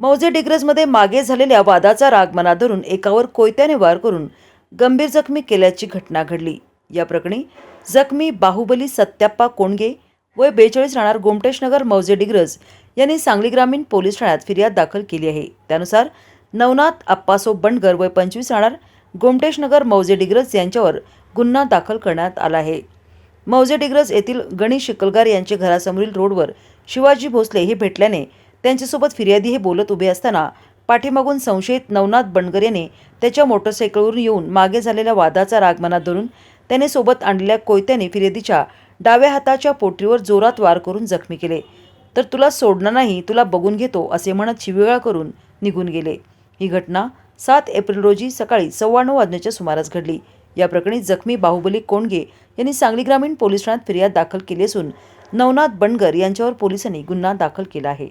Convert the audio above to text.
मौजे डिग्रजमध्ये मागे झालेल्या वादाचा राग मनात धरून एकावर कोयत्याने वार करून गंभीर जखमी केल्याची घटना घडली. या प्रकरणी जखमी बाहुबली सत्याप्पा कोणगे वय बेचाळीस राहणार गोमटेशनगर मौजे डिग्रज यांनी सांगली ग्रामीण पोलीस ठाण्यात फिर्याद दाखल केली आहे. त्यानुसार नवनाथ अप्पासो बंडगर वय पंचवीस राहणार गोमटेशनगर मौजे डिग्रज यांच्यावर गुन्हा दाखल करण्यात आला आहे. मौजे डिग्रज येथील गणेश शिकलगार यांचे घरासमोरील रोडवर शिवाजी भोसले हे भेटल्याने त्यांच्यासोबत फिर्यादी हे बोलत उभे असताना पाठीमागून संशयित नवनाथ बंडगर याने त्याच्या मोटरसायकलवरून येऊन मागे झालेल्या वादाचा राग मनात धरून त्याने सोबत आणलेल्या कोयत्याने फिर्यादीच्या डाव्या हाताच्या पोटरीवर जोरात वार करून जखमी केले. तर तुला सोडणार नाही तुला बघून घेतो असे म्हणत शिवीगाळ करून निघून गेले. ही घटना सात एप्रिल रोजी सकाळी सव्वा नऊ वाजण्याच्या सुमारास घडली. या प्रकरणी जखमी बाहुबली कोंडगे यांनी सांगली ग्रामीण पोलीस ठाण्यात फिर्याद दाखल केली असून नवनाथ बणगर यांच्यावर पोलिसांनी गुन्हा दाखल केला आहे.